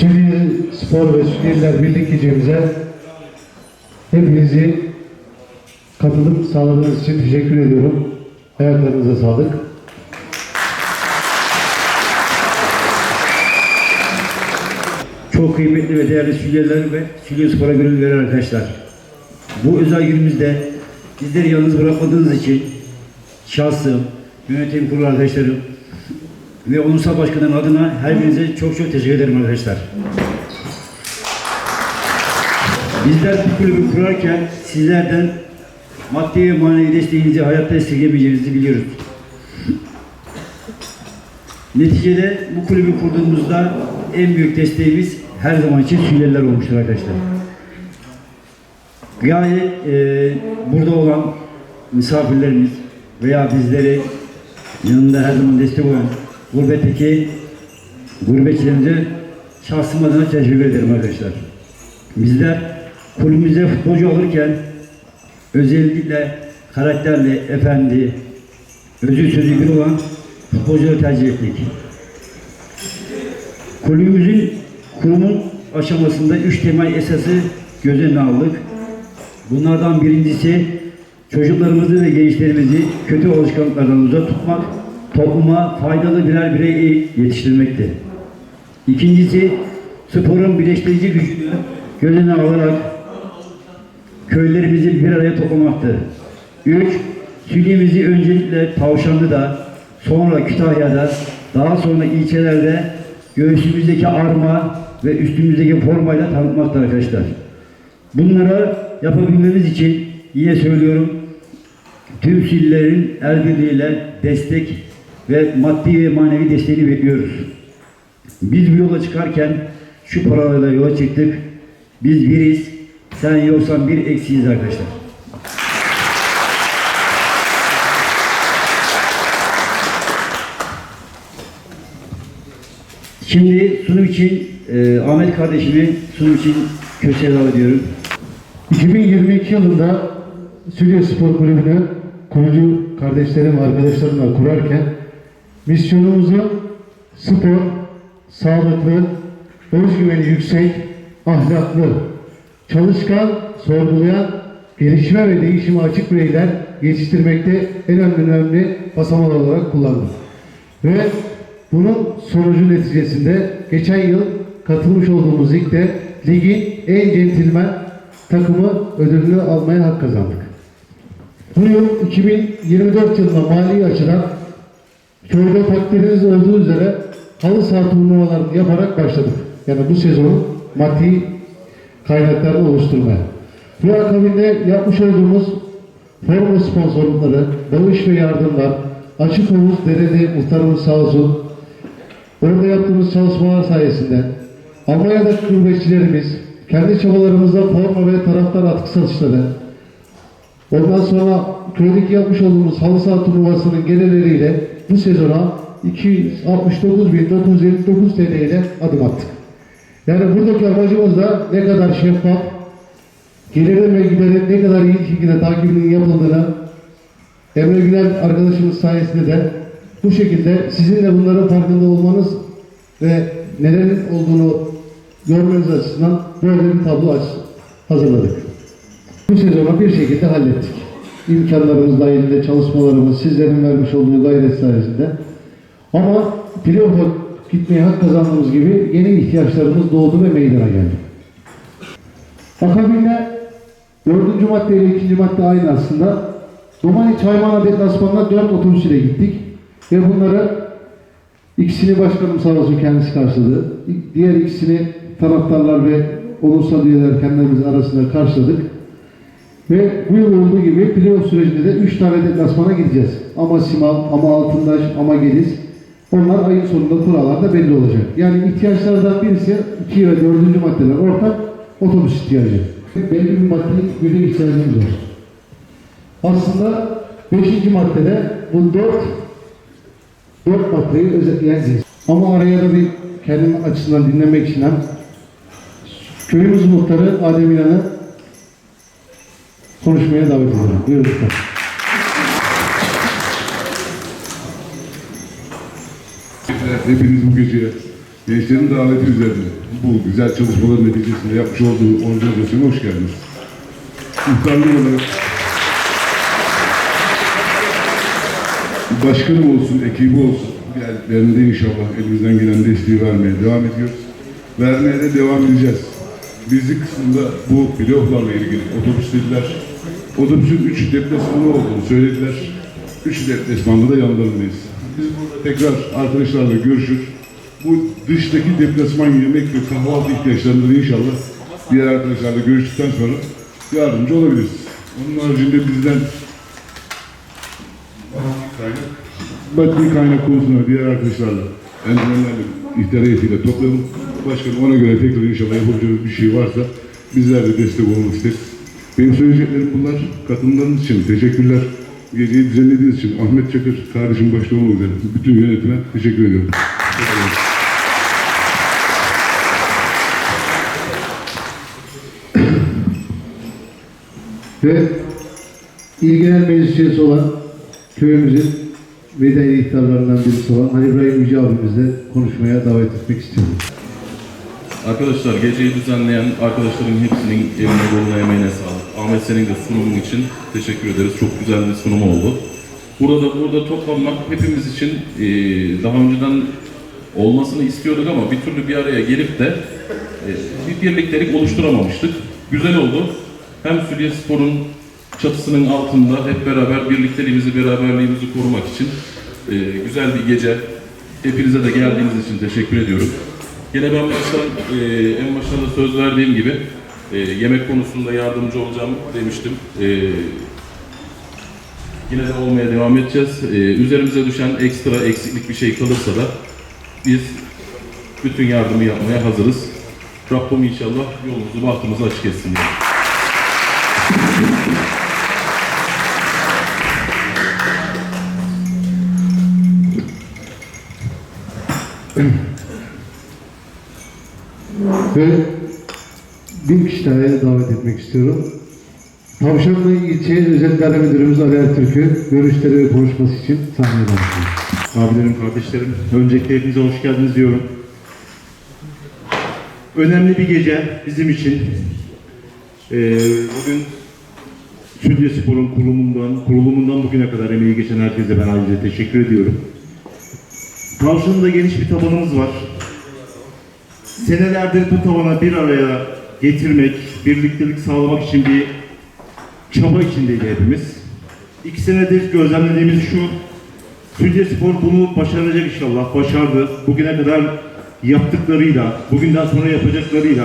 Süleyman Spor ve Süleymanlar Birlik Gecemize hepinizi katılım sağladığınız için teşekkür ediyorum. Ayaklarınıza sağlık. Çok kıymetli ve değerli Sülyeler ve Sülye Spor'a gönül veren arkadaşlar. Bu özel günümüzde bizleri yalnız bırakmadığınız için şahsım, yönetim kurulu arkadaşlarım ve Ulusal Başkanım adına her birinize çok çok teşekkür ederim arkadaşlar. Bizler bu kulübü kurarken sizlerden maddi ve manevi desteğinizi hayatta esirgemeyeceğinizi biliyoruz. Neticede bu kulübü kurduğumuzda en büyük desteğimiz her zaman için Sülyeliler olmuştur arkadaşlar. Yani e, burada olan misafirlerimiz veya bizleri yanında her zaman destek olan gurbetteki gurbetçilerimize şahsım adına teşekkür ederim arkadaşlar. Bizler kulübümüze futbolcu alırken özellikle karakterli, efendi, özü sözü bir olan futbolcuları tercih ettik. Kulübümüzün kurumun aşamasında üç temel esası göz önüne aldık. Bunlardan birincisi çocuklarımızı ve gençlerimizi kötü alışkanlıklardan uzak tutmak, topluma faydalı birer birey yetiştirmekti. İkincisi sporun birleştirici gücünü göz önüne alarak köylerimizi bir araya toplamaktı. Üç, Süliyemizi öncelikle Tavşanlı'da, sonra Kütahya'da, daha sonra ilçelerde göğsümüzdeki arma ve üstümüzdeki formayla tanıtmakta arkadaşlar. Bunları yapabilmemiz için yine söylüyorum tüm sillerin el birliğiyle destek ve maddi ve manevi desteğini bekliyoruz. Biz bu yola çıkarken şu paralarla yola çıktık. Biz biriz, sen yoksan bir eksiyiz arkadaşlar. Şimdi sunum için e, Ahmet kardeşimi sunum için köşeye davet ediyorum. 2022 yılında Süleyman Spor Kulübü'nü kurucu kardeşlerim arkadaşlarımla kurarken misyonumuzu spor, sağlıklı, özgüveni yüksek, ahlaklı, çalışkan, sorgulayan, gelişime ve değişime açık bireyler yetiştirmekte en önemli basamak olarak kullandık. Ve bunun sonucu neticesinde geçen yıl katılmış olduğumuz ligde ligin en centilmen takımı ödülünü almaya hak kazandık. Bu yıl 2024 yılında mali açıdan köyde takdiriniz olduğu üzere halı saha turnuvalarını yaparak başladık. Yani bu sezonu maddi kaynaklarını oluşturmaya. Bu akabinde yapmış olduğumuz forma sponsorlukları, bağış ve yardımlar, açık havuz derede muhtarımız sağ olsun, orada yaptığımız çalışmalar sayesinde Almanya'daki gurbetçilerimiz kendi çabalarımızla forma ve taraftar atkı satışları, ondan sonra köydeki yapmış olduğumuz halı saha turnuvasının gelirleriyle bu sezona 269.959 TL ile adım attık. Yani buradaki amacımız da ne kadar şeffaf, gelirin ve giderin ne kadar iyi şekilde takibinin yapıldığını Emre Güler arkadaşımız sayesinde de bu şekilde sizin de bunların farkında olmanız ve nelerin olduğunu görmeniz açısından böyle bir tablo hazırladık. Bu sezonu bir şekilde hallettik. İmkanlarımız dahilinde çalışmalarımız sizlerin vermiş olduğu gayret sayesinde. Ama playoff'a gitmeye hak kazandığımız gibi yeni ihtiyaçlarımız doğdu ve meydana geldi. Akabinde dördüncü madde ile ikinci madde aynı aslında. Domani Çaymana deplasmanına dört otobüs ile gittik. Ve bunları ikisini başkanım sağ olsun kendisi karşıladı. Diğer ikisini taraftarlar ve onursal üyeler kendimiz arasında karşıladık. Ve bu yıl olduğu gibi playoff sürecinde de 3 tane deplasmana gideceğiz. Ama Simal, ama Altındaş, ama Geliz. Onlar ayın sonunda kurallarda belli olacak. Yani ihtiyaçlardan birisi 2 ve 4. maddeler ortak otobüs ihtiyacı. Belli bir maddelik güne ihtiyacımız var. Aslında 5. maddede bu 4 4 maddeyi özetleyeceğiz. Ama araya da bir kendim açısından dinlemek için köyümüz muhtarı Adem İnan'ı konuşmaya davet ediyorum. Buyurun lütfen. Hepiniz bu gece gençlerin daveti üzerine bu güzel çalışmaların neticesinde yapmış olduğu organizasyona hoş geldiniz. Muhtarlık olarak başkanım olsun, ekibi olsun geldiklerinde inşallah elimizden gelen desteği vermeye devam ediyoruz. Vermeye de devam edeceğiz. Bizi kısmında bu bloklarla ilgili otobüs dediler. Otobüsün üç deplasmanı olduğunu söylediler. Üç deplasmanda da yanlarındayız. Biz burada tekrar arkadaşlarla görüşür. Bu dıştaki deplasman yemek ve kahvaltı ihtiyaçlarında da inşallah diğer arkadaşlarla görüştükten sonra yardımcı olabiliriz. Onun haricinde bizden. Maddi kaynak konusunda diğer arkadaşlarla, endivenlerle, ihtar heyetiyle toplayalım. Başkanım ona göre tekrar inşallah yapabileceğimiz bir şey varsa bizler de destek olmak isteriz. Benim söyleyeceklerim bunlar. Katılımlarınız için teşekkürler. Geceyi düzenlediğiniz için Ahmet Çakır kardeşim başta olmak üzere bütün yönetime teşekkür ediyorum. Ve ilgilenen meclis üyesi olan köyümüzün medeni ihtarlarından birisi olan Ali İbrahim Yüce abimizle konuşmaya davet etmek istiyorum. Arkadaşlar geceyi düzenleyen arkadaşların hepsinin eline koluna emeğine sağlık. Ahmet senin de sunumun için teşekkür ederiz. Çok güzel bir sunum oldu. Burada burada toplanmak hepimiz için eee, daha önceden olmasını istiyorduk ama bir türlü bir araya gelip de eee, bir birliktelik oluşturamamıştık. Güzel oldu. Hem Sülye Spor'un çatısının altında hep beraber birlikteliğimizi, beraberliğimizi korumak için eee, güzel bir gece. Hepinize de geldiğiniz için teşekkür ediyorum. Yine ben baştan, eee, en başta da söz verdiğim gibi eee, yemek konusunda yardımcı olacağım demiştim. Eee, Yine de olmaya devam edeceğiz. Ee, üzerimize düşen ekstra eksiklik bir şey kalırsa da biz bütün yardımı yapmaya hazırız. Rabbim inşallah yolumuzu, bahtımızı açık etsin. diye. Ve bir kişi daha davet etmek istiyorum. Tavşanlı İlçe Özel İdare Müdürümüz Ali Ertürk'ü görüşleri ve konuşması için sahneye davet. Abilerim, kardeşlerim, öncelikle hepinize hoş geldiniz diyorum. Önemli bir gece bizim için. Ee, bugün Sülye Spor'un kurulumundan, kurulumundan bugüne kadar emeği geçen herkese ben ayrıca teşekkür ediyorum. Tavşan'da geniş bir tabanımız var. Senelerdir bu tabana bir araya getirmek, birliktelik sağlamak için bir çaba içindeydi hepimiz. İki senedir gözlemlediğimiz şu, Sülye Spor bunu başaracak inşallah. Başardı. Bugüne kadar yaptıklarıyla, bugünden sonra yapacaklarıyla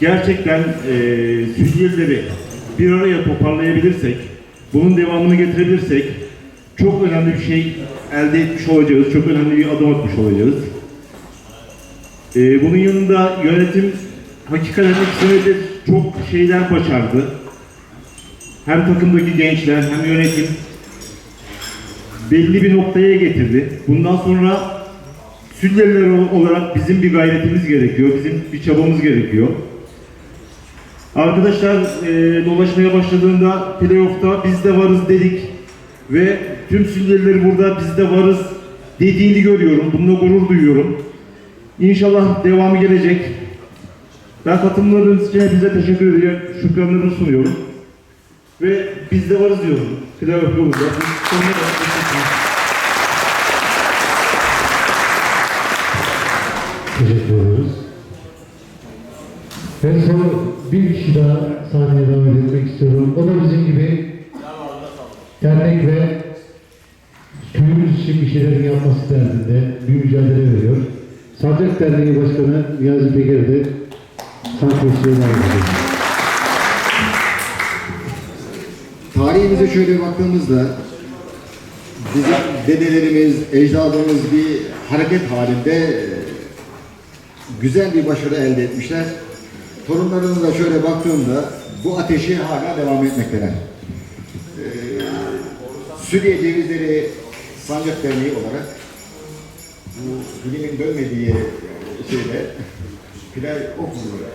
gerçekten eee Sülyelileri bir araya toparlayabilirsek, bunun devamını getirebilirsek çok önemli bir şey elde etmiş olacağız. Çok önemli bir adım atmış olacağız. Eee, bunun yanında yönetim hakikaten iki senedir çok şeyler başardı. Hem takımdaki gençler hem yönetim belli bir noktaya getirdi. Bundan sonra Sülyeliler olarak bizim bir gayretimiz gerekiyor, bizim bir çabamız gerekiyor. Arkadaşlar e, dolaşmaya başladığında playoff'ta biz de varız dedik ve tüm Sülyelileri burada biz de varız dediğini görüyorum. Bununla gurur duyuyorum. İnşallah devamı gelecek. Ben katılımlarınız için hepinize teşekkür ediyorum. Şükranlarımı sunuyorum. Ve biz de varız diyorum. Yolunda. Biz sonuna kadar teşekkür ediyoruz. En son bir kişi daha sahneye davet etmek istiyorum. O da bizim gibi dernek ve köyümüz için bir şeylerin yapması derdinde bir mücadele veriyor. Sancak Derneği Başkanı Niyazi Peker'i de santrosiyeye davet ediyoruz. Tarihimize şöyle baktığımızda bizim dedelerimiz, ecdadımız bir hareket halinde e, güzel bir başarı elde etmişler. Torunlarımıza şöyle baktığımda bu ateşi hala devam etmekteler. Ee, Suriye Cevizleri Sancak Derneği olarak bu dilimin dönmediği e, şeyde Play okmuyor.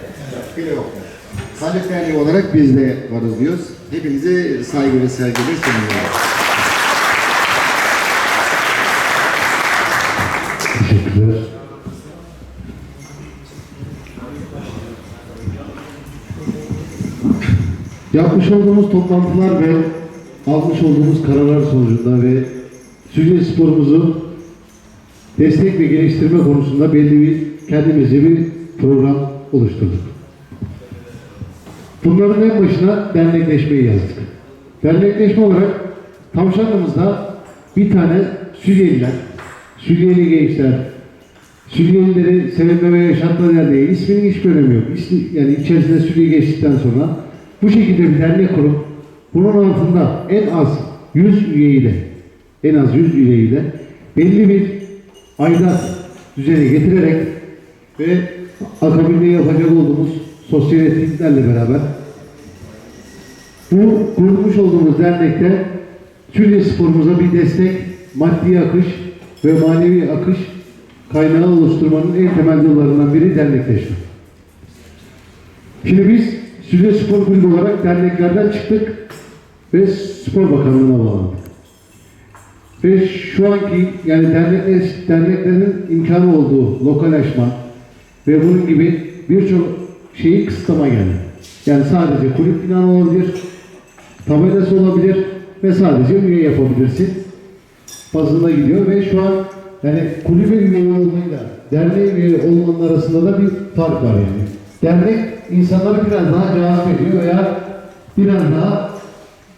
Play okmuyor. Sandık Derneği olarak biz de varız diyoruz. Hepinize saygı ve sevgiler sunuyoruz. Teşekkürler. Yapmış olduğumuz toplantılar ve almış olduğumuz kararlar sonucunda ve Süce sporumuzu destek ve geliştirme konusunda belli bir kendimizi bir program oluşturduk. Bunların en başına dernekleşmeyi yazdık. Dernekleşme olarak Tavşanlımızda bir tane Süryeliler, Süryeli gençler, Süryelileri Sevinme ve Yaşatma Derneği isminin hiçbir önemi yok. İsmi, yani içerisinde Suriye geçtikten sonra bu şekilde bir dernek kurup bunun altında en az 100 üyeyle en az 100 üyeyle belli bir aidat düzeni getirerek ve akabinde yapacak olduğumuz sosyal etkinliklerle beraber bu kurmuş olduğumuz dernekte Türkiye sporumuza bir destek, maddi akış ve manevi akış kaynağı oluşturmanın en temel yollarından biri dernekleşme. Şimdi biz Süzye Spor Kulübü olarak derneklerden çıktık ve Spor Bakanlığı'na bağlandık. Ve şu anki yani dernekler, derneklerin imkanı olduğu lokalaşma ve bunun gibi birçok şeyi kısıtlama geldi. Yani sadece kulüp binanı olabilir, tabelası olabilir ve sadece üye yapabilirsin. Bazında gidiyor ve şu an yani kulübe üye olmayla derneğe üye olmanın arasında da bir fark var yani. Dernek insanları biraz daha cazip ediyor veya biraz daha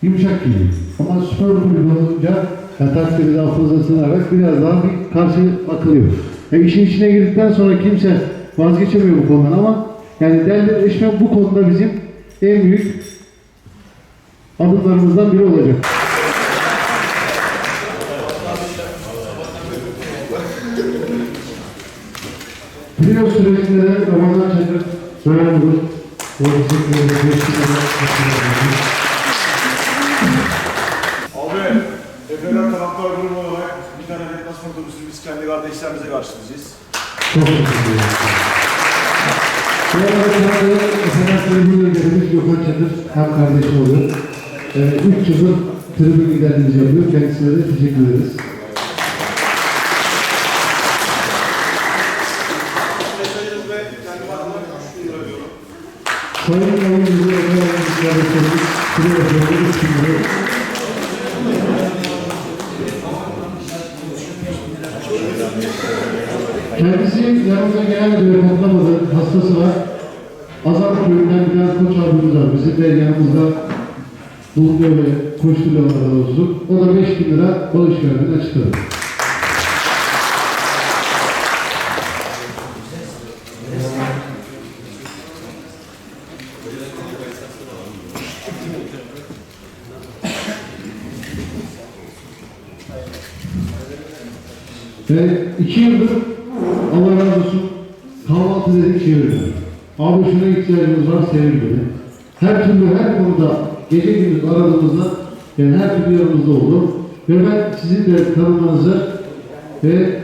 yumuşak geliyor. Ama spor kulübü olunca ya takdiri hafızasına sığınarak biraz daha bir karşı bakılıyor. E işin içine girdikten sonra kimse vazgeçemiyor bu konudan ama yani dernekleşme bu konuda bizim en büyük adımlarımızdan biri olacak. Video sürecinde de Ramazan Çakır. O bizimle de geçtiğinde Abi, Efeler taraftar grubu olarak bir tane deplasman otobüsünü biz kendi kardeşlerimize karşılayacağız. Çok teşekkür ederim. Şu anda mesela tribün liderimiz Gökhan Çakır hem kardeşim oluyor. Ee, üç yıldır tribün liderliğimizi yapıyor. Kendisine de teşekkür ederiz. Sayın Kendisi yanımıza gelmedi ve toplamadı. Hastası var. Azar köyünden tane koç abimiz var. Bizim de yanımızda bulunuyor ve koşturuyor Allah razı olsun. O da 5 bin lira bağış verdiğini açıkladı. Ve iki yıldır dedik çevirdi. Abi şuna ihtiyacımız var sevilmedi. Her türlü her konuda gece gündüz aradığımızda yani her türlü yanımızda oldu. Ve ben sizin de tanımanızı ve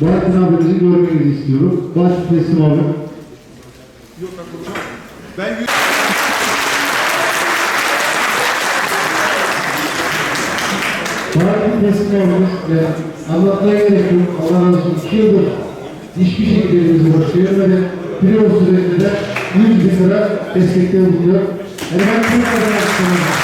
Bahattin abimizi görmenizi istiyorum. Bahattin Teslim abi. Ben Bahattin Teslim abimiz ve anlatmaya gerek yok. Allah razı olsun. İki yıldır hiçbir şekilde elimizi çevirmedi. Bir yıl sürecinde de 100 bin lira destekte bulunuyor. Yani ben çok kadar istiyorum.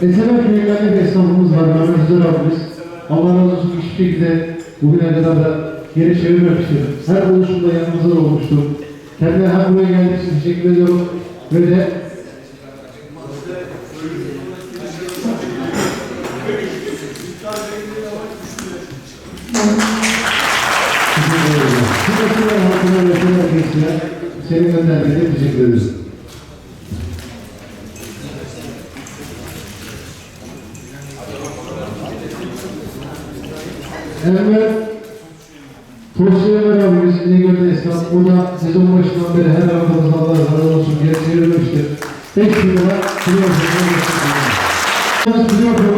Mesela köylerinde bir esnafımız var, Mehmet Güzel abimiz. Allah razı hiçbir şekilde bugüne kadar da geri çevirmemiştir. Her buluşumda yanımızda olmuştur. Kendine hem buraya geldiği için teşekkür ediyorum. Ve de halkına ve şöyle herkesine senin gönderdiğine teşekkür ederiz. Enver Kursiyemer abimiz İnegöl'de esnaf. Burada sezon başından beri her haftamız Allah'a razı olsun. Gerçi yürümüştür. Tek sınıfa Playoff'a Playoff'a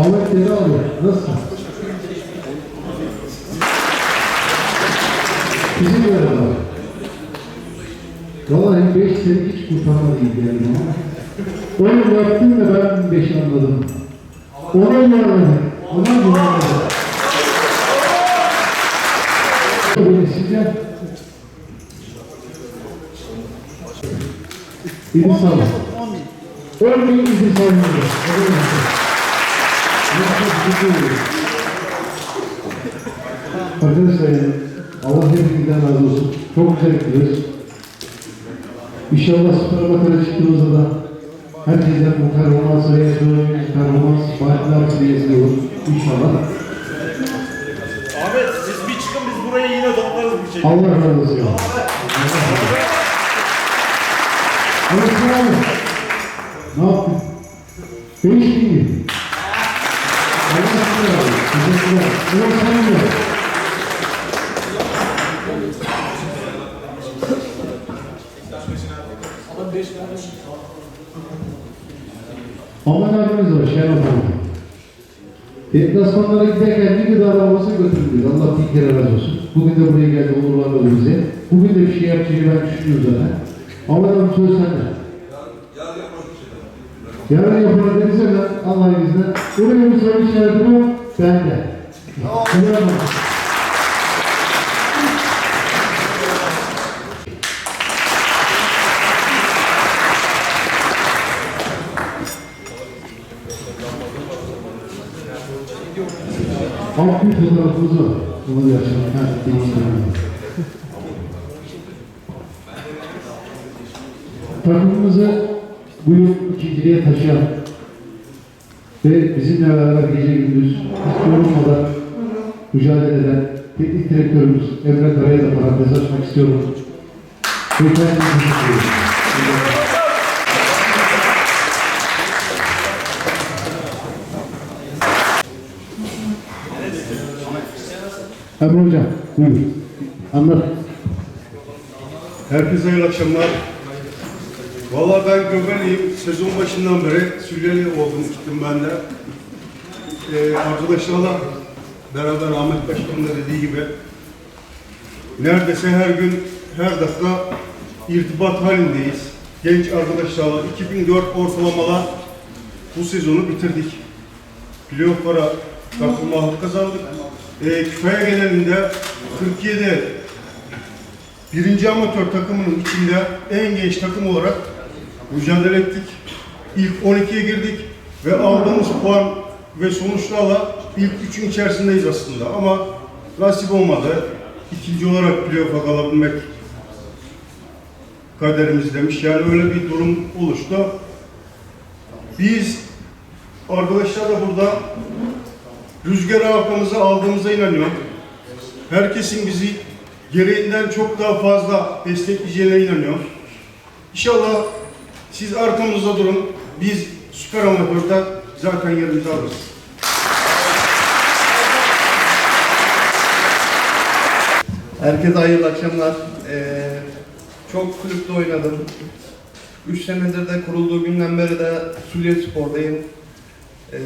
Ahmet Deli abi, nasıl? Bizim yarıda. Vallahi 5 sene hiç kurtarma değil. Onu da ben beş anladım. Ona yaraladım. Ona yaraladım. Beni size İdris abi. On bin İdris abi. Arkadaşlar Allah hepinizden razı olsun. Çok gidiyoruz. İnşallah spor bakara çıktığımızda da herkesten bu performans ve performans seviyesinde olur. İnşallah. Ahmet siz bir çıkın biz burayı yine toplarız bir şekilde. Allah razı olsun. Sen abi, ne yaptın? Değişti mi? Allah razı olsun. Teşekkürler. Ulan sen de. Aman abimiz var, Şenol Hanım. Deplasmanlara giderken bir gıda arabası götürdük. Allah bir kere razı olsun. Bugün de buraya geldi, onurlandırdı bizi. Bugün de bir şey yapacağını ben düşünüyorum zaten. Aman abim söz sende. Yarın yapalım dediyse ben Allah'ın izniyle. Buraya bir soru işareti bu, bende. Tamam. Alt bir fotoğrafımız var. Onu da yaşayalım. Ha, değiştirelim. Takımımızı bu yıl ikinciliğe taşıyan ve bizimle beraber gece gündüz hiç yorulmadan mücadele eden teknik direktörümüz Emre Kara'ya da parantez açmak istiyorum. Teşekkür ediyorum. Emre Hocam, buyur. Anlat. Herkese hayırlı akşamlar. Valla ben Göbeliyim. Sezon başından beri Süryani oldum gittim ben de. Ee, arkadaşlarla beraber Ahmet Başkan'ın da dediği gibi neredeyse her gün, her dakika irtibat halindeyiz. Genç arkadaşlarla 2004 ortalamalar bu sezonu bitirdik. Playoff'lara katılma hakkı kazandık. Ee, Küfeye genelinde 47 birinci amatör takımının içinde en genç takım olarak mücadele ettik. İlk 12'ye girdik ve aldığımız puan ve sonuçlarla ilk üçün içerisindeyiz aslında ama nasip olmadı. İkinci olarak playoff'a kalabilmek kaderimiz demiş. Yani öyle bir durum oluştu. Biz arkadaşlar da burada rüzgar arkamıza aldığımıza inanıyorum. Herkesin bizi gereğinden çok daha fazla destekleyeceğine inanıyorum. İnşallah siz arkamızda durun. Biz süper amatörde zaten yerimizi alırız. Herkese hayırlı akşamlar. Ee, çok kulüpte oynadım. 3 senedir de kurulduğu günden beri de Sülye Spor'dayım. Ee,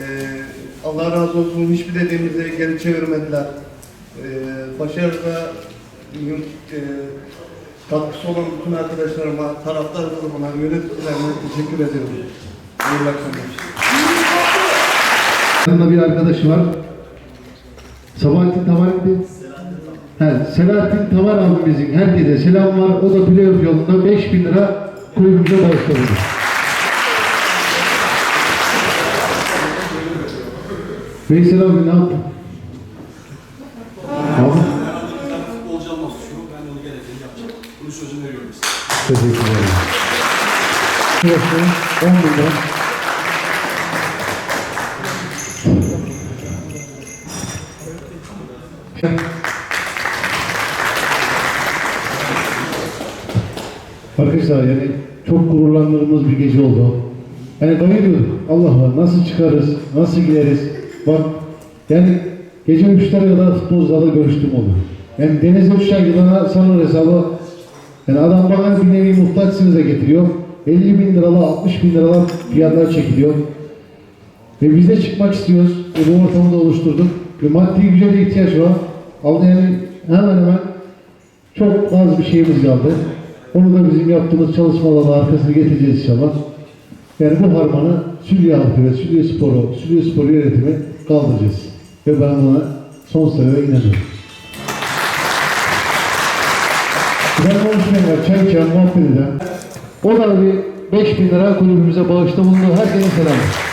Allah razı olsun hiçbir dediğimizi geri çevirmediler. Ee, başarıda e, katkısı olan bütün arkadaşlarıma, taraftar grubuna, yöneticilerime teşekkür ediyorum. Hayırlı akşamlar. Yanında bir arkadaş var. Sabahattin Tavar'ın He, Selahattin Tavar abimizin herkese selam var. O da playoff yolunda 5000 lira kulübümüze bağışladı. Veysel abi ne yaptın? Abi. futbolcu almak istiyorum. Ben onu gerekeni yapacağım. Bunu sözünü veriyorum. Teşekkür ederim. Şurası 10 bin lira. Arkadaşlar yani çok gururlandığımız bir gece oldu. Yani bayılıyorduk. Allah var nasıl çıkarız, nasıl gideriz. Bak yani gece 3'lere kadar futbolcularla görüştüm oldu. Yani denize uçacak yılana sanır hesabı yani adam bana bir nevi muhtaçsınız da getiriyor. 50 bin liralar, 60 bin liralar fiyatlar çekiliyor. Ve biz de çıkmak istiyoruz. Ve bu ortamı da oluşturduk. Ve maddi güce de ihtiyaç var. Al yani hemen hemen çok az bir şeyimiz kaldı. Onu da bizim yaptığımız çalışmalarla arkasına getireceğiz inşallah. Yani bu harmanı Sülye halkı ve Sülye Sporu, Sülye Sporu yönetimi kaldıracağız. Ve ben buna son sebebe inanıyorum. Ben konuşmayayım, çay içen, muhabbet eden. O da bir 5000 lira kulübümüze bağışta bulundu. Herkese selam.